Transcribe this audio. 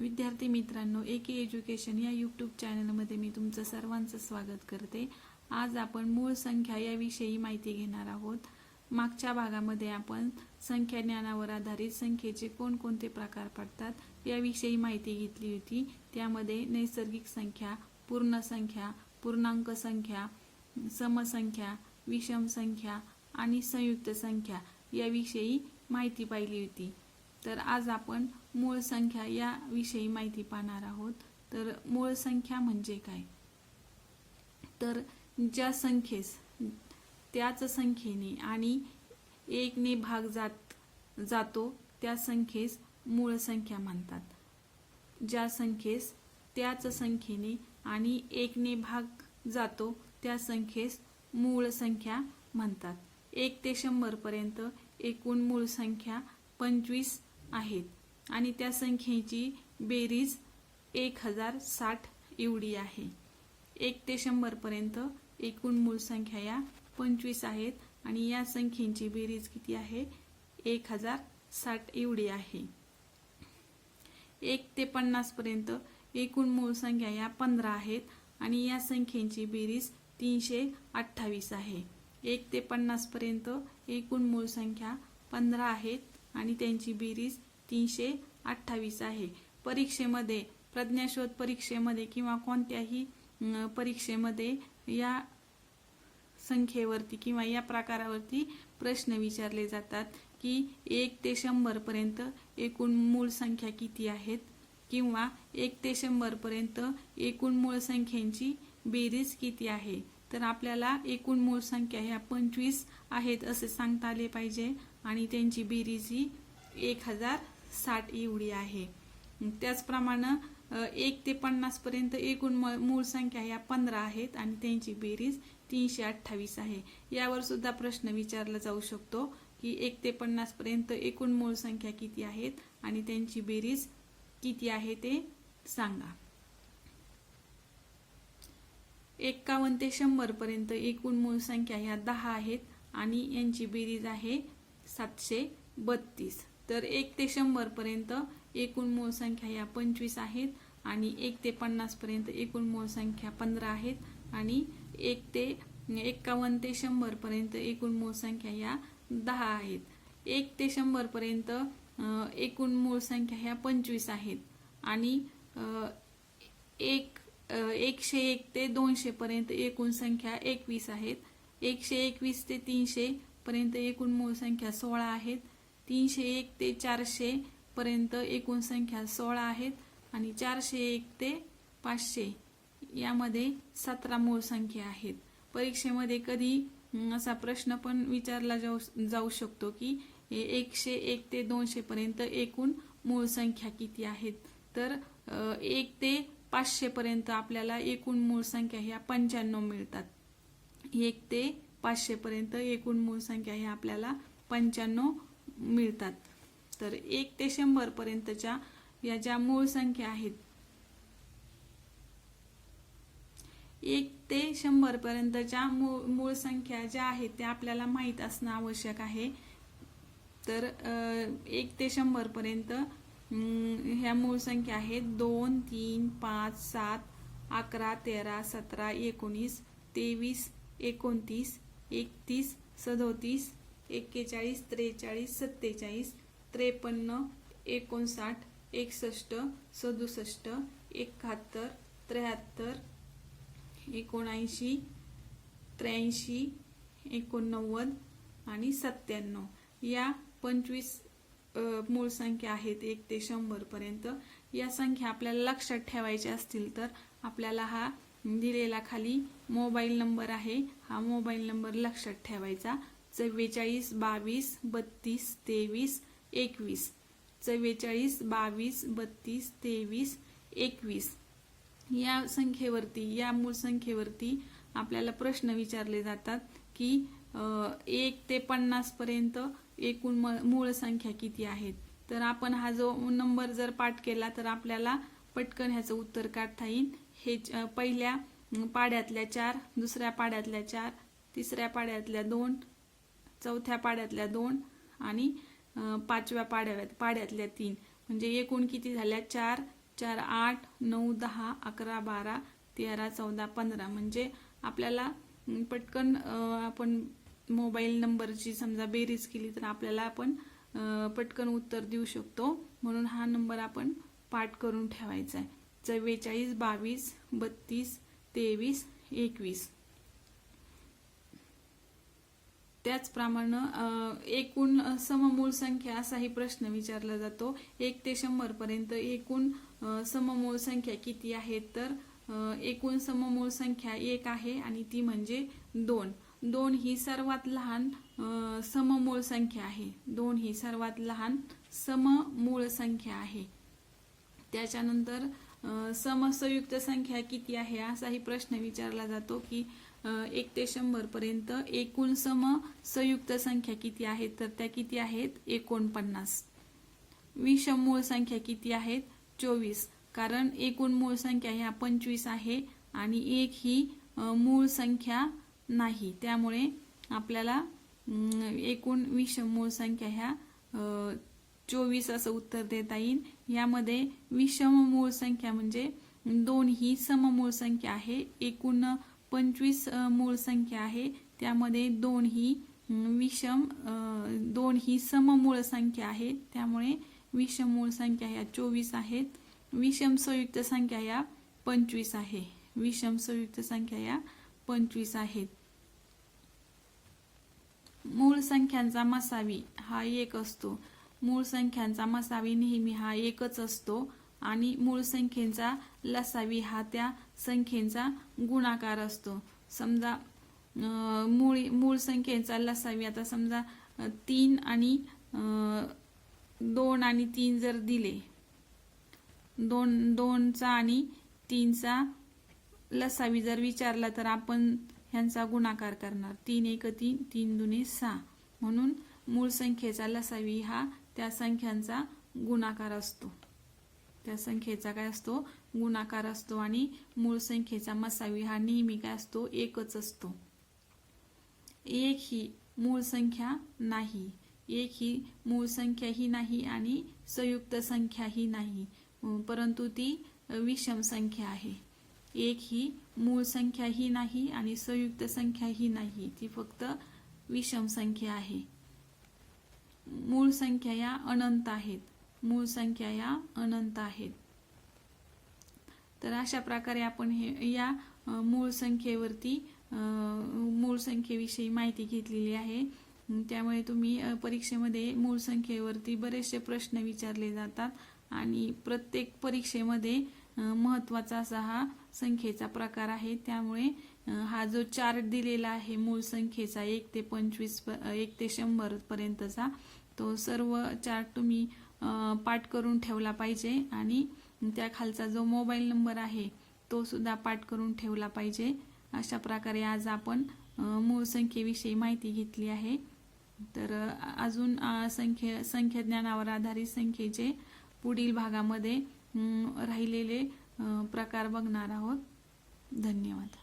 विद्यार्थी मित्रांनो ए के एज्युकेशन या यूट्यूब चॅनलमध्ये मी तुमचं सर्वांचं स्वागत करते. आज आपण मूळ संख्या याविषयी माहिती घेणार आहोत. मागच्या भागामध्ये आपण संख्या ज्ञानावर आधारित संख्येचे कोणकोणते प्रकार पडतात याविषयी माहिती घेतली होती. त्यामध्ये नैसर्गिक संख्या पूर्ण संख्या पूर्णांक संख्या समसंख्या विषम संख्या आणि संयुक्त संख्या याविषयी माहिती पाहिली होती. तर आज आपण मूळ संख्या याविषयी माहिती पाहणार आहोत. तर मूळ संख्या म्हणजे काय? तर ज्या संख्येस त्याच संख्येने आणि एकने भाग जात जातो त्या संख्येस मूळ संख्या म्हणतात. ज्या संख्येस त्याच संख्येने आणि एकने भाग जातो त्या संख्येस मूळ संख्या म्हणतात. एक ते शंभरपर्यंत एकूण मूळ संख्या पंचवीस आहेत. आणि त्या संख्येची बेरीज एक हजार साठ एवढी आहे. एक ते शंभरपर्यंत एकूण मूळ संख्या या पंचवीस आहेत आणि या संख्येची बेरीज किती आहे? एक हजार साठ एवढी आहे. एक ते पन्नासपर्यंत एकूण मूळ संख्या या पंधरा आहेत आणि या संख्येची बेरीज तीनशे अठ्ठावीस आहे. एक ते पन्नासपर्यंत एकूण मूळ संख्या पंधरा आहेत आणि त्यांची बेरीज तीनशे अठ्ठावीस आहे. परीक्षेमध्ये प्रज्ञाशोध परीक्षेमध्ये किंवा कोणत्याही परीक्षेमध्ये या संख्येवरती किंवा या प्रकारावरती प्रश्न विचारले जातात की एक ते शंभरपर्यंत एकूण मूळ संख्या किती आहेत? किंवा एक ते शंभरपर्यंत एकूण मूळ संख्यांची बेरीज किती आहे? तर आपल्याला एकूण मूळ संख्या ह्या पंचवीस आहेत असे सांगता आले पाहिजे. आणि त्यांची बेरीज ही एक हजार साठ एवढी आहे. त्याचप्रमाणे एक ते पन्नास पर्यंत एकूण म- मूळ संख्या ह्या पंधरा आहेत आणि त्यांची बेरीज तीनशे अठ्ठावीस आहे. यावर सुद्धा प्रश्न विचारला जाऊ शकतो की एक ते पन्नास पर्यंत एकूण मूळ संख्या किती आहेत आणि त्यांची बेरीज किती आहे ते सांगा. एक्कावन्न ते शंभर पर्यंत एकूण मूळ संख्या ह्या दहा आहेत आणि यांची बेरीज आहे सातशे बत्तीस. तर एक ते शंभर पर्यंत एकूण मूळ संख्या ह्या पंचवीस आहेत आणि एक ते पन्नास पर्यंत एकूण मूळ संख्या पंधरा आहेत आणि एक ते एक्कावन्न ते शंभर पर्यंत एकूण मूळ संख्या ह्या दहा आहेत. एक ते शंभर पर्यंत एकूण मूळ संख्या ह्या पंचवीस आहेत आणि एक एकशे एक ते दोनशे पर्यंत एकूण संख्या एकवीस आहेत. एकशे एकवीस ते तीनशे पर्यंत एकूण मूळ संख्या सोळा आहेत. तीनशे एक ते चारशे पर्यंत एकूण संख्या सोळा आहेत आणि चारशे एक ते पाचशे यामध्ये सतरा मूळ संख्या आहेत. परीक्षेमध्ये कधी असा प्रश्न पण विचारला जाऊ जाऊ शकतो की एकशे एक ते दोनशे पर्यंत एकूण मूळ संख्या किती आहेत? तर एक ते पाचशे पर्यंत आपल्याला एकूण मूळ संख्या ह्या पंच्याण्णव मिळतात. एक ते पाचशे पर्यंत एकूण मूळ संख्या ह्या आपल्याला पंच्याण्णव मिळतात. तर एक ते शंभर पर्यंतच्या या ज्या मूळ संख्या आहेत एक ते शंभर पर्यंतच्या मूळ मूळ संख्या ज्या आहेत त्या आपल्याला माहीत असणं आवश्यक आहे. तर एक ते शंभर पर्यंत ह्या मूळ संख्या आहेत दोन तीन पाच सात अकरा तेरा सतरा एकोणीस तेवीस एकोणतीस एकतीस सदोतीस एक्केचाळीस त्रेचाळीस सत्तेचाळीस त्रेपन्न एकोणसाठ एकसष्ट सदुसष्ट एकाहत्तर त्र्याहत्तर एकोणऐंशी त्र्याऐंशी एकोणनव्वद आणि सत्त्याण्णव. या पंचवीस मूळ संख्या आहेत एक ते शंभर पर्यंत. या संख्या आपल्याला लक्षात ठेवायच्या असतील तर आपल्याला हा दिलेला खाली मोबाईल नंबर आहे. हा मोबाईल नंबर लक्षात ठेवायचा. चव्वेचाळीस बावीस बत्तीस तेवीस एकवीस. चव्वेचाळीस बावीस बत्तीस तेवीस एकवीस. या संख्येवरती या मूळ संख्येवरती आपल्याला प्रश्न विचारले जातात की एक ते पन्नास पर्यंत एकूण म- मूळ संख्या किती आहेत? तर आपण हा जो नंबर जर पाठ केला तर आपल्याला पटकन ह्याचं उत्तर काढता येईल. हे पहिल्या पाड्यातल्या चार दुसऱ्या पाड्यातल्या चार तिसऱ्या पाड्यातल्या दोन चौथ्या पाड्यातल्या दोन आणि पाचव्या पाड्या पाड्यातल्या तीन. म्हणजे एकूण किती झाल्या? चार चार आठ नऊ दहा अकरा बारा तेरा चौदा पंधरा. म्हणजे आपल्याला पटकन आपण मोबाईल नंबरची समजा बेरीज केली तर आपल्याला आपण पटकन उत्तर देऊ शकतो. म्हणून हा नंबर आपण पाठ करून ठेवायचा आहे. चव्वेचाळीस बावीस बत्तीस तेवीस एकवीस. त्याचप्रमाणे एकूण सममूळ संख्या असाही प्रश्न विचारला जातो. एक ते शंभर पर्यंत एकूण सममूळ संख्या किती आहेत तर एकूण सममूळ संख्या एक आहे आणि ती म्हणजे दोन. दोन ही सर्वात लहान सममूळ संख्या आहे. दोन ही सर्वात लहान सममूळ संख्या आहे. त्याच्यानंतर समसंयुक्त संख्या किती आहे असाही प्रश्न विचारला जातो की एक ते शंभर पर्यंत एकूण सम संयुक्त संख्या किती आहेत तर त्या किती आहेत? एकोणपन्नास. विषम मूळ संख्या किती आहेत? चोवीस. कारण एकूण मूळ संख्या ह्या पंचवीस आहे आणि एक ही मूळ संख्या नाही. त्यामुळे आपल्याला एकूण विषम मूळ संख्या ह्या चोवीस असं उत्तर देता येईल. यामध्ये विषम मूळ संख्या म्हणजे दोन ही सममूळ संख्या आहे. एकूण पंचवीस मूळ संख्या आहे. त्यामध्ये दोन ही विषम दोन ही सममूळ संख्या आहे. त्यामुळे विषम मूळ संख्या ह्या चोवीस आहेत. विषम संयुक्त संख्या या पंचवीस आहे. विषम संयुक्त संख्या या पंचवीस आहेत. मूळ संख्यांचा मसावी हा एक असतो. मूळ संख्यांचा मसावी नेहमी हा एकच असतो आणि मूळ संख्येचा लसावी हा त्या संख्येचा गुणाकार असतो. समजा मूळ मूळ संख्येचा लसावी आता समजा तीन आणि दोन आणि तीन जर दिले दोन दोनचा आणि तीनचा लसावी जर विचारला तर आपण ह्यांचा गुणाकार करणार. तीन एक तीन तीन दुने सहा. म्हणून मूळ संख्येचा लसावी हा त्या संख्यांचा गुणाकार असतो. त्या संख्येचा काय असतो? गुणाकार असतो आणि मूळ संख्येचा मसावी हा नेहमी काय असतो? एकच असतो. एक ही मूळ संख्या नाही. एक ही मूळ संख्या ही नाही आणि संयुक्त संख्या ही नाही. परंतु ती विषम संख्या आहे. एक ही मूळ संख्या ही नाही आणि संयुक्त संख्या ही नाही. ती फक्त विषम संख्या आहे. मूळ संख्या या अनंत आहेत. मूळ संख्या या अनंत आहेत. तर अशा प्रकारे आपण हे या मूळ संख्येवरती मूळ संख्येविषयी माहिती घेतलेली आहे. त्यामुळे तुम्ही परीक्षेमध्ये मूळ संख्येवरती बरेचसे प्रश्न विचारले जातात आणि प्रत्येक परीक्षेमध्ये महत्त्वाचा असा हा संख्येचा प्रकार आहे. त्यामुळे हा जो चार्ट दिलेला आहे मूळ संख्येचा एक ते पंचवीस प- एक ते शंभर पर्यंतचा तो सर्व चार्ट तुम्ही पाठ करून ठेवला पाहिजे. आणि त्या खालचा जो मोबाईल नंबर आहे तो सुद्धा पाठ करून ठेवला पाहिजे. अशा प्रकारे आज आपण मूळ संख्येविषयी माहिती घेतली आहे. तर अजून अ, संख्ये संख्याज्ञानावर आधारित संख्येचे पुढील भागामध्ये राहिलेले प्रकार बघणार आहोत. धन्यवाद.